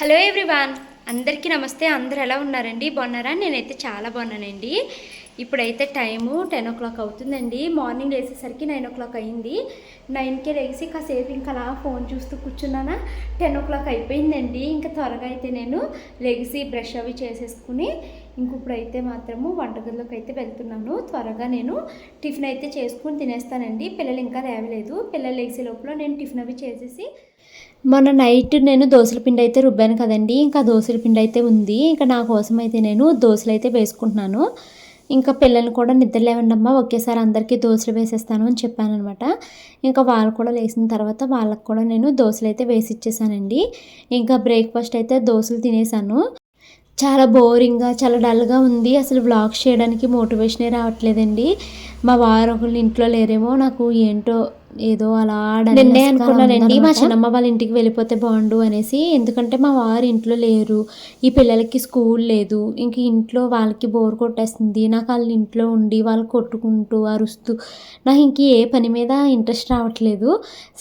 Hello everyone అందరికీ నమస్తే. అందరు ఎలా ఉన్నారండి? బాగున్నారా? నేనైతే చాలా బాగున్నానండి. ఇప్పుడైతే టైము టెన్ ఓ క్లాక్ అవుతుందండి. మార్నింగ్ లేసేసరికి నైన్ ఓ క్లాక్ అయింది. నైన్కే లేచి కాసేపు ఇంకా అలా ఫోన్ చూస్తూ కూర్చున్నానా? టెన్ ఓ క్లాక్ అయిపోయిందండి. ఇంకా త్వరగా అయితే నేను లెగిసి బ్రష్ అవి చేసేసుకుని ఇంకొప్పుడైతే మాత్రము వంటగదిలోకి అయితే వెళ్తున్నాను. త్వరగా నేను టిఫిన్ అయితే చేసుకుని తినేస్తానండి. పిల్లలు ఇంకా లేవలేదు. పిల్లలు లేచే లోపల నేను టిఫిన్ అవి చేసేసి మొన్న నైట్ నేను దోశల పిండి అయితే రుబ్బాను కదండి. ఇంకా దోశల పిండి అయితే ఉంది. ఇంకా నా కోసం అయితే నేను దోశలు అయితే వేసుకుంటున్నాను. ఇంకా పిల్లల్ని కూడా నిద్ర లేవండమ్మా ఒకేసారి అందరికీ దోశలు వేసేస్తాను అని చెప్పాను అనమాట ఇంకా వాళ్ళు కూడా లేచిన తర్వాత వాళ్ళకి కూడా నేను దోశలు అయితే వేసి ఇచ్చేసానండి. ఇంకా బ్రేక్ఫాస్ట్ అయితే దోశలు తినేసాను. చాలా బోరింగ్గా చాలా డల్గా ఉంది. అసలు వ్లాగ్స్ చేయడానికి మోటివేషనే రావట్లేదండి. మా వారు ఒకళ్ళు ఇంట్లో లేరేమో నాకు ఏంటో ఏదో అలా నిన్నే అనుకున్నానండి మా చిన్నమ్మ వాళ్ళ ఇంటికి వెళ్ళిపోతే బాగుండు అనేసి. ఎందుకంటే మా వారు ఇంట్లో లేరు ఈ పిల్లలకి స్కూల్ లేదు ఇంక ఇంట్లో వాళ్ళకి బోర్ కొట్టేస్తుంది. నాకు వాళ్ళ ఇంట్లో ఉండి వాళ్ళు కొట్టుకుంటూ అరుస్తూ నాకు ఇంక ఏ పని మీద ఇంట్రెస్ట్ రావట్లేదు.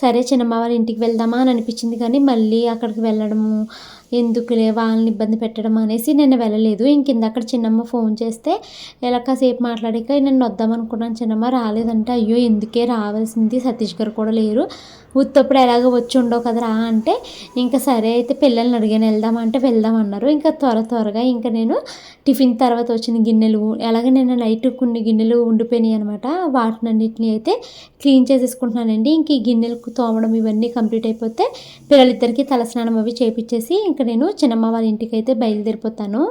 సరే చిన్నమ్మ వాళ్ళ ఇంటికి వెళ్దామా అని అనిపించింది కానీ మళ్ళీ అక్కడికి వెళ్ళడము ఎందుకులే వాళ్ళని ఇబ్బంది పెట్టడం అనేసి నేను వెళ్ళలేదు. ఇంక ఇందాక చిన్నమ్మ ఫోన్ చేస్తే ఇలా కాసేపు మాట్లాడాక నేను వద్దామనుకున్నాను చిన్నమ్మ రాలేదంటే అయ్యో ఎందుకే రావాల్సింది? సతీష్ గారు కూడా లేరు. ఉత్తప్పుడు ఎలాగో వచ్చి ఉండవు కదరా అంటే ఇంకా సరే అయితే పిల్లల్ని అడిగాను వెళ్దామంటే వెళ్దాం అన్నారు. ఇంకా త్వర త్వరగా ఇంకా నేను టిఫిన్ తర్వాత వచ్చిన గిన్నెలు అలాగే నేను నైట్ కొన్ని గిన్నెలు ఉండిపోయినాయి అనమాట వాటినన్నింటినీ అయితే క్లీన్ చేసేసుకుంటున్నానండి. ఇంక ఈ గిన్నెలకు తోమడం ఇవన్నీ కంప్లీట్ అయిపోతే పిల్లలిద్దరికీ తలస్నానం అవి చేపించేసి ఇంకా నేను చిన్నమ్మ వాళ్ళ ఇంటికి అయితే బయలుదేరిపోతాను.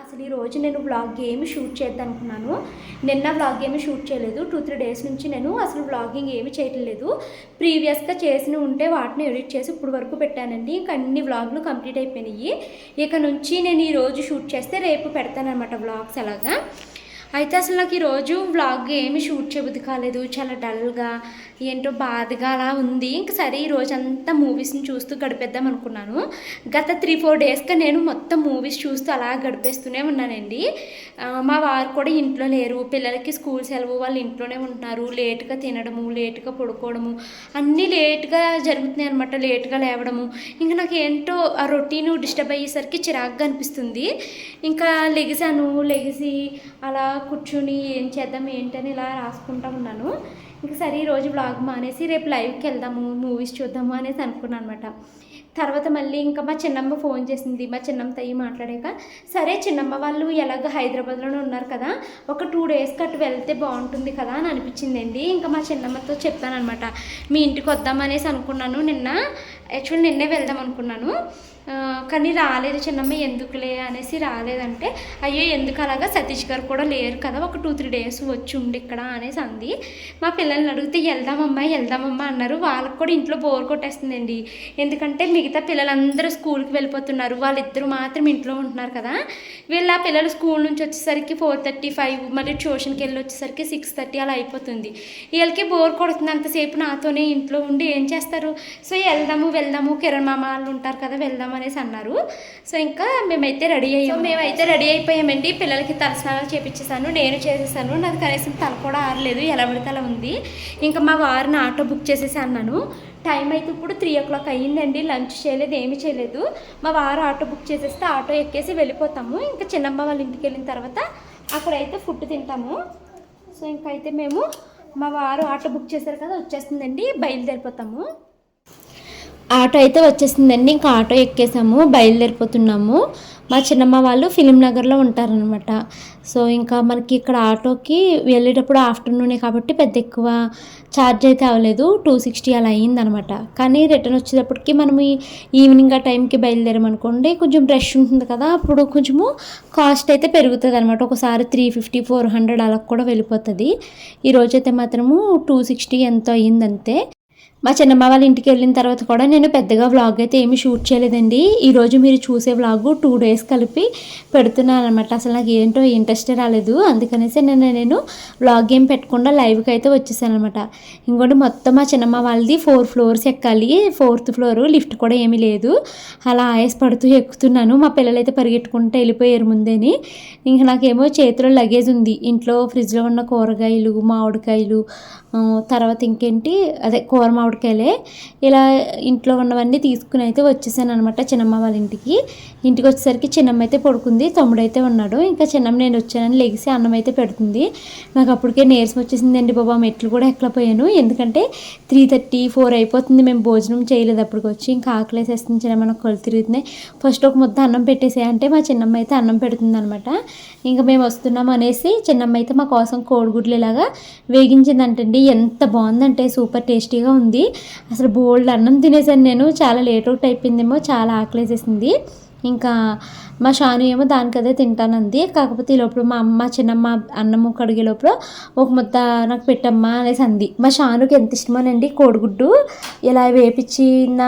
అసలు ఈ రోజు నేను బ్లాగ్ ఏమి షూట్ చేద్దాం అనుకున్నాను. నిన్న వ్లాగ్ ఏమి షూట్ చేయలేదు. టూ త్రీ డేస్ నుంచి నేను అసలు వ్లాగింగ్ ఏమి చేయట్లేదు ప్రీవియస్గా చేసిన ఉంటే వాటిని ఎడిట్ చేసి ఇప్పుడు వరకు పెట్టానండి. ఇంకా అన్ని వ్లాగ్లు కంప్లీట్ అయిపోయినాయి. ఇక నుంచి నేను ఈరోజు షూట్ చేస్తే రేపు పెడతానమాట వ్లాగ్స్ అలాగా. అయితే అసలు నాకు ఈరోజు వ్లాగ్ ఏమి షూట్ చేయబుద్ధి కాలేదు. చాలా డల్గా ఏంటో బాధగా అలా ఉంది. ఇంక సరే ఈ రోజంతా మూవీస్ని చూస్తూ గడిపేద్దాం అనుకున్నాను. గత త్రీ ఫోర్ డేస్గా నేను మొత్తం మూవీస్ చూస్తూ అలా గడిపేస్తూనే ఉన్నానండి. మా వారు కూడా ఇంట్లో లేరు. పిల్లలకి స్కూల్ సెలవు వాళ్ళు ఇంట్లోనే ఉంటున్నారు. లేట్గా తినడము లేట్గా పడుకోవడము అన్నీ లేట్గా జరుగుతున్నాయి అనమాట లేట్గా లేవడము. ఇంకా నాకు ఏంటో ఆ రొటీన్ డిస్టర్బ్ అయ్యేసరికి చిరాగ్గా అనిపిస్తుంది. ఇంకా లెగిసాను. లెగిసి అలా కూర్చుని ఏం చేద్దాం ఏంటని ఇలా రాసుకుంటా ఉన్నాను. ఇంకా సరే ఈరోజు బ్లాగ్ మానేసి రేపు లైవ్కి వెళ్దాము మూవీస్ చూద్దాము అనేసి అనుకున్నాను అనమాట తర్వాత మళ్ళీ ఇంకా మా చిన్నమ్మ ఫోన్ చేసింది మా చిన్నమ్మ తయ్యి మాట్లాడాక సరే చిన్నమ్మ వాళ్ళు ఎలాగ హైదరాబాద్లోనే ఉన్నారు కదా ఒక టూ డేస్కి అటు వెళ్తే బాగుంటుంది కదా అని అనిపించిందండి. ఇంకా మా చిన్నమ్మతో చెప్పానమాట మీ ఇంటికి వద్దామనేసి అనుకున్నాను నిన్న యాక్చువల్ నిన్నే వెళ్దాం అనుకున్నాను. కానీ రాలేదు చిన్నమ్మ ఎందుకులే అనేసి రాలేదంటే అయ్యో ఎందుకు అలాగా? సతీష్ గారు కూడా లేరు కదా ఒక టూ త్రీ డేస్ వచ్చి ఉండి ఇక్కడ అనేసి అంది. మా పిల్లల్ని అడిగితే వెళ్దామమ్మా వెళ్దామమ్మా అన్నారు. వాళ్ళకి కూడా ఇంట్లో బోర్ కొట్టేస్తుందండి. ఎందుకంటే మిగతా పిల్లలందరూ స్కూల్కి వెళ్ళిపోతున్నారు. వాళ్ళిద్దరూ మాత్రం ఇంట్లో ఉంటున్నారు కదా. వీళ్ళ ఆ పిల్లలు స్కూల్ నుంచి వచ్చేసరికి ఫోర్ థర్టీ ఫైవ్ మళ్ళీ ట్యూషన్కి వెళ్ళి వచ్చేసరికి సిక్స్ థర్టీ అలా అయిపోతుంది. వీళ్ళకి బోర్ కొడుతుంది అంతసేపు నాతోనే ఇంట్లో ఉండి ఏం చేస్తారు? సో వెళ్దాము వెళ్దాము కిరణ్ మామ వాళ్ళు ఉంటారు కదా వెళ్దాం అనేసి అన్నారు. సో ఇంకా మేమైతే రెడీ అయ్యాము. మేమైతే రెడీ అయిపోయామండి. పిల్లలకి తలస్నానాలు చేపించేసాను నేను చేసేసాను. నాది కనీసం తల కూడా ఆరలేదు. ఎలా పడితే అలా ఉంది. ఇంకా మా వారిని ఆటో బుక్ చేసేసి అన్నాను. టైం అయితే ఇప్పుడు త్రీ ఓ క్లాక్ అయ్యిందండి. లంచ్ చేయలేదు ఏమీ చేయలేదు. మా వారు ఆటో బుక్ చేసేస్తే ఆటో ఎక్కేసి వెళ్ళిపోతాము. ఇంకా చిన్నమ్మ వాళ్ళ ఇంటికి వెళ్ళిన తర్వాత అక్కడైతే ఫుడ్ తింటాము. సో ఇంకా అయితే మేము మా వారు ఆటో బుక్ చేశారు కదా వచ్చేస్తుందండి. బయలుదేరిపోతాము. ఆటో అయితే వచ్చేసిందండి. ఇంకా ఆటో ఎక్కేసాము బయలుదేరిపోతున్నాము. మా చిన్నమ్మ వాళ్ళు ఫిలిం నగర్లో ఉంటారనమాట సో ఇంకా మనకి ఇక్కడ ఆటోకి వెళ్ళేటప్పుడు ఆఫ్టర్నూనే కాబట్టి పెద్ద ఎక్కువ ఛార్జ్ అయితే అవ్వలేదు. టూ సిక్స్టీ అలా అయ్యిందనమాట కానీ రిటర్న్ వచ్చేటప్పటికి మనం ఈ ఈవినింగ్ ఆ టైంకి బయలుదేరామనుకోండి కొంచెం రష్ ఉంటుంది కదా. అప్పుడు కొంచెము కాస్ట్ అయితే పెరుగుతుంది అనమాట ఒకసారి త్రీ ఫిఫ్టీ ఫోర్ హండ్రెడ్ అలా కూడా వెళ్ళిపోతుంది. ఈరోజైతే మాత్రము టూ సిక్స్టీ ఎంతో అయ్యిందంతే మా చిన్నమ్మ వాళ్ళ ఇంటికి వెళ్ళిన తర్వాత కూడా నేను పెద్దగా వ్లాగ్ అయితే ఏమీ షూట్ చేయలేదండి. ఈరోజు మీరు చూసే వ్లాగ్ టూ డేస్ కలిపి పెడుతున్నాను అనమాట అసలు నాకు ఏంటో ఇంట్రెస్టే రాలేదు. అందుకనేసి నేను నేను వ్లాగ్ ఏం పెట్టకుండా లైవ్కి అయితే వచ్చేసాను అనమాట ఇంకోటి మొత్తం మా చిన్నమ్మ వాళ్ళది ఫోర్ ఫ్లోర్స్ ఎక్కాలి. ఫోర్త్ ఫ్లోర్ లిఫ్ట్ కూడా ఏమీ లేదు. అలా ఆయస్ పడుతూ ఎక్కుతున్నాను. మా పిల్లలు అయితే పరిగెట్టుకుంటూ వెళ్ళిపోయారు ముందేని. ఇంక నాకేమో చేతిలో లగేజ్ ఉంది. ఇంట్లో ఫ్రిడ్జ్లో ఉన్న కూరగాయలు మామిడికాయలు తర్వాత ఇంకేంటి? అదే కూర మామిడి మామిడికాయలే. ఇలా ఇంట్లో ఉన్నవన్నీ తీసుకుని అయితే వచ్చేసాను అనమాట చిన్నమ్మ వాళ్ళ ఇంటికి. ఇంటికి వచ్చేసరికి చిన్నమ్మ అయితే పడుకుంది తమ్ముడు అయితే ఉన్నాడు. ఇంకా చిన్నమ్మ నేను వచ్చానని లెగిసి అన్నం అయితే పెడుతుంది. నాకు అప్పటికే నీరసం వచ్చేసిందండి బాబా మెట్లు కూడా ఎక్కలపోయాను ఎందుకంటే త్రీ థర్టీ ఫోర్ అయిపోతుంది మేము భోజనం చేయలేదు అప్పటికి వచ్చి. ఇంకా ఆకలి వేసేస్తుంది చిన్నమ్మ నాకు కళ్ళు తిరుగుతున్నాయి. ఫస్ట్ ఒక ముద్ద అన్నం పెట్టేసే అంటే మా చిన్నమ్మ అయితే అన్నం పెడుతుంది అనమాట ఇంకా మేము వస్తున్నాం అనేసి చిన్నమ్మ అయితే మా కోసం కోడిగుడ్లు ఇలాగా వేగించిందంటండి. ఎంత బాగుందంటే సూపర్ టేస్టీగా ఉంది. అసలు బోల్డ్ అన్నం తినేసాను నేను. చాలా లేట్ అవుట్ అయిపోయిందేమో చాలా ఆకలేసేసింది. ఇంకా మా షాను ఏమో దానికదే తింటానంది. కాకపోతే ఈ లోపల మా అమ్మ చిన్నమ్మ అన్నము కడిగే లోపల ఒక ముద్ద నాకు పెట్టమ్మా అనేసి అంది. మా షానుకి ఎంత ఇష్టమోనండి కోడిగుడ్డు. ఇలా వేపించిన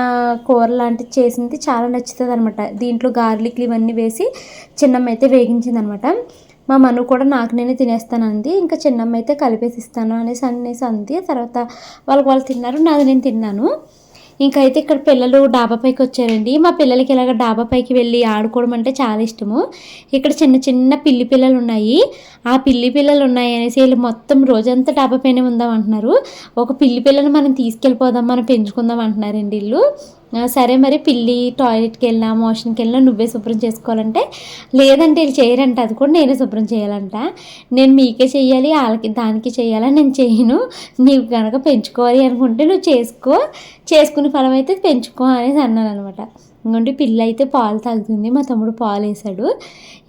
కూర లాంటిది చేసింది చాలా నచ్చుతుంది అనమాట దీంట్లో గార్లిక్లు ఇవన్నీ వేసి చిన్నమ్మ అయితే వేగించింది అనమాట మా మను కూడా నాకు నేనే తినేస్తానంది ఇంకా చిన్నమ్మ అయితే కలిపేసి ఇస్తాను అనేసి అనేసి అంది. తర్వాత వాళ్ళకి వాళ్ళు తిన్నారు నాది నేను తిన్నాను. ఇంకా అయితే ఇక్కడ పిల్లలు డాబా పైకి వచ్చారండి. మా పిల్లలకి ఇలాగ డాబా పైకి వెళ్ళి ఆడుకోవడం అంటే చాలా ఇష్టము. ఇక్కడ చిన్న చిన్న పిల్లి పిల్లలు ఉన్నాయి. ఆ పిల్లి పిల్లలు ఉన్నాయి అనేసి వీళ్ళు మొత్తం రోజంతా డాబా పైన ఉందాం అంటున్నారు. ఒక పిల్లి పిల్లని మనం తీసుకెళ్ళిపోదాం మనం పెంచుకుందాం అంటున్నారండి వీళ్ళు. సరే మరి పిల్లి టాయిలెట్కి వెళ్ళినా మోషన్కి వెళ్ళినా నువ్వే శుభ్రం చేసుకోవాలంటే లేదంటే వీళ్ళు చేయరంట అది కూడా నేనే శుభ్రం చేయాలంట. నేను మీకే చేయాలి వాళ్ళకి దానికి చేయాలని నేను చేయను. నీవు కనుక పెంచుకోవాలి అనుకుంటే నువ్వు చేసుకో. చేసుకునే ఫలం అయితే పెంచుకో అనేసి అన్నాను అనమాట ఇంకోండి పిల్ల అయితే పాలు తాగుతుంది. మా తమ్ముడు పాలు వేసాడు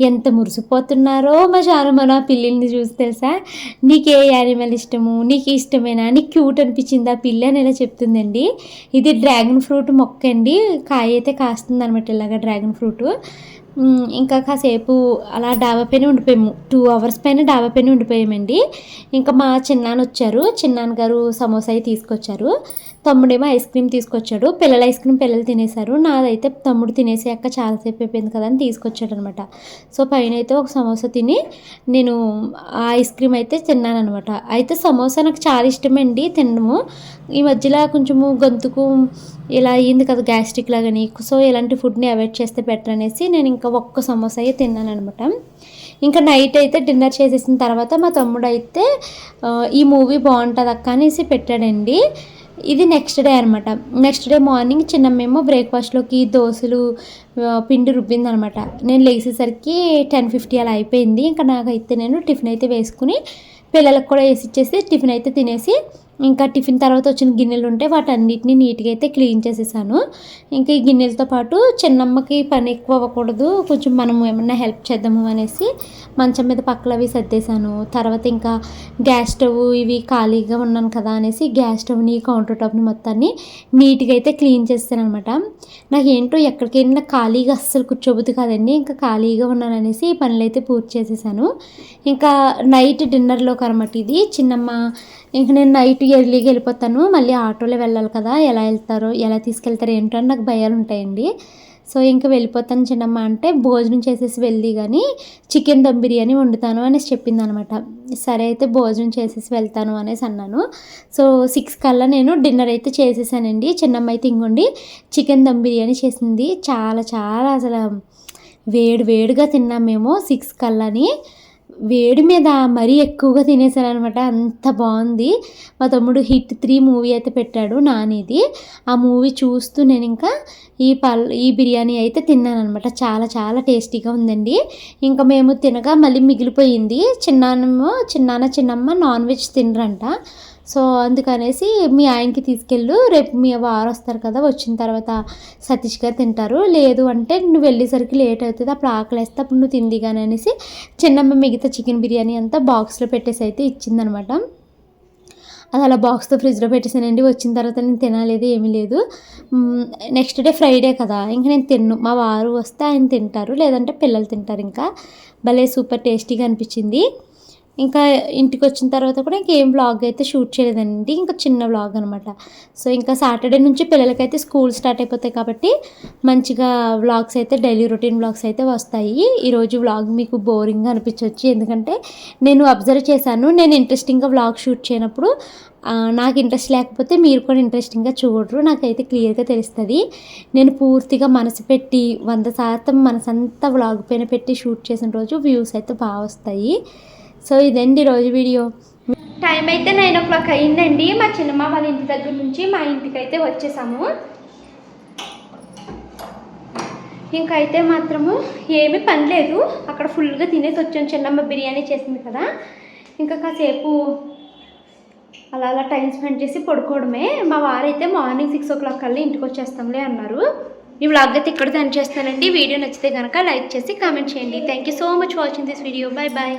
ఎంత మురిసిపోతున్నారో మా చారుమన పిల్లిని చూసి తెలుసా? నీకు ఏ యానిమల్ ఇష్టము? నీకు ఇష్టమేనా? నీకు క్యూట్ అనిపించింది? ఆ పిల్లి అని ఇలా చెప్తుందండి. ఇది డ్రాగన్ ఫ్రూట్ మొక్క అండి. కాయ అయితే కాస్తుంది అనమాట ఇలాగ డ్రాగన్ ఫ్రూట్ ఇంకా కాసేపు అలా డాబా పైన ఉండిపోయాము. టూ అవర్స్ పైన డాబా పైన ఉండిపోయామండి. ఇంకా మా చిన్నాన్న వచ్చారు చిన్నాన్న గారు సమోసా అయి తీసుకొచ్చారు. తమ్ముడేమో ఐస్ క్రీమ్ తీసుకొచ్చాడు. పిల్లలు ఐస్ క్రీమ్ పిల్లలు తినేశారు. నాదైతే తమ్ముడు తినేసాక చాలాసేపు అయిపోయింది కదా అని తీసుకొచ్చాడు అనమాట సో పైన అయితే ఒక సమోసా తిని నేను ఆ ఐస్ క్రీమ్ అయితే తిన్నాను అనమాట అయితే సమోసా నాకు చాలా ఇష్టమండి తినడము. ఈ మధ్యలో కొంచెము గొంతుకు ఇలా అయ్యింది కదా గ్యాస్ట్రిక్ లాగాని. సో ఇలాంటి ఫుడ్ని అవాయిడ్ చేస్తే బెటర్ అనేసి నేను ఇంకా ఒక్క సమోసా అయితే తిన్నాను అనమాట ఇంకా నైట్ అయితే డిన్నర్ చేసేసిన తర్వాత మా తమ్ముడు అయితే ఈ మూవీ బాగుంటుంది అక్క అనేసి పెట్టాడండి. ఇది నెక్స్ట్ డే అనమాట. నెక్స్ట్ డే మార్నింగ్ చిన్నమ్మేమో బ్రేక్ఫాస్ట్లోకి దోశలు పిండి రుబ్బింది అనమాట నేను లేచేసరికి టెన్ ఫిఫ్టీ అలా అయిపోయింది. ఇంకా నాకైతే నేను టిఫిన్ అయితే వేసుకుని పిల్లలకు కూడా వేసి ఇచ్చేసి టిఫిన్ అయితే తినేసి ఇంకా టిఫిన్ తర్వాత వచ్చిన గిన్నెలు ఉంటే వాటన్నిటిని నీట్గా అయితే క్లీన్ చేసేసాను. ఇంకా ఈ గిన్నెలతో పాటు చిన్నమ్మకి పని ఎక్కువ అవ్వకూడదు. కొంచెం మనం ఏమన్నా హెల్ప్ చేద్దాము అనేసి మంచం మీద పక్కల అవి సర్దేశాను. తర్వాత ఇంకా గ్యాస్ స్టవ్ ఇవి ఖాళీగా ఉన్నాను కదా అనేసి గ్యాస్ స్టవ్ని కౌంటర్ టాప్ని మొత్తాన్ని నీట్గా అయితే క్లీన్ చేస్తాను అనమాట నాకు ఏంటో ఎక్కడికి వెళ్ళినా ఖాళీగా అస్సలు కూర్చోబుద్ది కాదండి. ఇంకా ఖాళీగా ఉన్నాను అనేసి ఈ పనులు అయితే పూర్తి చేసేసాను. ఇంకా నైట్ డిన్నర్లోకి అనమాట ఇది. చిన్నమ్మ ఇంకా నేను నైట్ ఎర్లీగా వెళ్ళిపోతాను. మళ్ళీ ఆటోలో వెళ్ళాలి కదా ఎలా వెళ్తారో ఎలా తీసుకెళ్తారో ఏంటో అని నాకు భయాలు ఉంటాయండి. సో ఇంకా వెళ్ళిపోతాను చిన్నమ్మ అంటే భోజనం చేసేసి వెళ్ళి కానీ చికెన్ దమ్ బిర్యానీ వండుతాను అనేసి చెప్పింది అనమాట సరే అయితే భోజనం చేసేసి వెళ్తాను అనేసి అన్నాను. సో సిక్స్ కల్లా నేను డిన్నర్ అయితే చేసేసానండి. చిన్నమ్మ అయితే ఇంకోండి చికెన్ దమ్ బిర్యానీ చేసింది. చాలా చాలా అసలు వేడి వేడిగా తిన్నాం మేము సిక్స్ కల్లాని వేడి మీద మరీ ఎక్కువగా తినేసాను అంత బాగుంది. మా తమ్ముడు హిట్ త్రీ మూవీ అయితే పెట్టాడు నానిది. ఆ మూవీ చూస్తూ నేను ఇంకా ఈ పల్ ఈ బిర్యానీ అయితే తిన్నానమాట చాలా చాలా టేస్టీగా ఉందండి. ఇంకా మేము తినగా మళ్ళీ మిగిలిపోయింది. చిన్నాన్నమో చిన్నాన్న చిన్నమ్మ నాన్ వెజ్ తినరంట. సో అందుకనేసి మీ ఆయనకి తీసుకెళ్ళు. రేపు మీ వారు వస్తారు కదా వచ్చిన తర్వాత సతీష్ గారు తింటారు. లేదు అంటే నువ్వు వెళ్ళేసరికి లేట్ అవుతుంది అప్పుడు ఆకలేస్తే అప్పుడు నువ్వు తింది కానీ అనేసి చిన్నమ్మ మిగతా చికెన్ బిర్యానీ అంతా బాక్స్లో పెట్టేసి అయితే ఇచ్చిందనమాట. అది అలా బాక్స్తో ఫ్రిడ్జ్లో పెట్టేసానండి. వచ్చిన తర్వాత నేను తినలేదు ఏమీ లేదు. నెక్స్ట్ డే ఫ్రైడే కదా ఇంకా నేను తిన్ను. మా వారు వస్తే ఆయన తింటారు లేదంటే పిల్లలు తింటారు ఇంకా. భలే సూపర్ టేస్టీగా అనిపించింది. ఇంకా ఇంటికి వచ్చిన తర్వాత కూడా ఇంకేం వ్లాగ్ అయితే షూట్ చేయలేదండి. ఇంకా చిన్న వ్లాగ్ అనమాట సో ఇంకా సాటర్డే నుంచి పిల్లలకైతే స్కూల్ స్టార్ట్ అయిపోతాయి కాబట్టి మంచిగా వ్లాగ్స్ అయితే డైలీ రొటీన్ వ్లాగ్స్ అయితే వస్తాయి. ఈరోజు వ్లాగ్ మీకు బోరింగ్గా అనిపించవచ్చు ఎందుకంటే నేను అబ్జర్వ్ చేశాను. నేను ఇంట్రెస్టింగ్గా వ్లాగ్ షూట్ చేయనప్పుడు నాకు ఇంట్రెస్ట్ లేకపోతే మీరు కూడా ఇంట్రెస్టింగ్గా చూడరు. నాకైతే క్లియర్గా తెలుస్తుంది. నేను పూర్తిగా మనసు పెట్టి వంద శాతం మనసంతా వ్లాగ్ పైన పెట్టి షూట్ చేసిన రోజు వ్యూస్ అయితే బాగా వస్తాయి. సో ఇదండి రోజు వీడియో? టైం అయితే నైన్ ఓ క్లాక్ అయిందండి. మా చిన్నమ్మ వాళ్ళ ఇంటి దగ్గర నుంచి మా ఇంటికి అయితే వచ్చేసాము. ఇంకా అయితే మాత్రము ఏమీ పని లేదు. అక్కడ ఫుల్గా తినేసి వచ్చాను చిన్నమ్మ బిర్యానీ చేసింది కదా. ఇంకా కాసేపు అలా అలా టైం స్పెండ్ చేసి పడుకోవడమే. మా వారైతే మార్నింగ్ సిక్స్ ఓ క్లాక్ కల్లా ఇంటికి వచ్చేస్తాంలే అన్నారు. ఈ వ్లాగ్ అయితే ఇక్కడ దాని చేస్తానండి. వీడియో నచ్చితే కనుక లైక్ చేసి కామెంట్ చేయండి. Thank you so much watching this video bye bye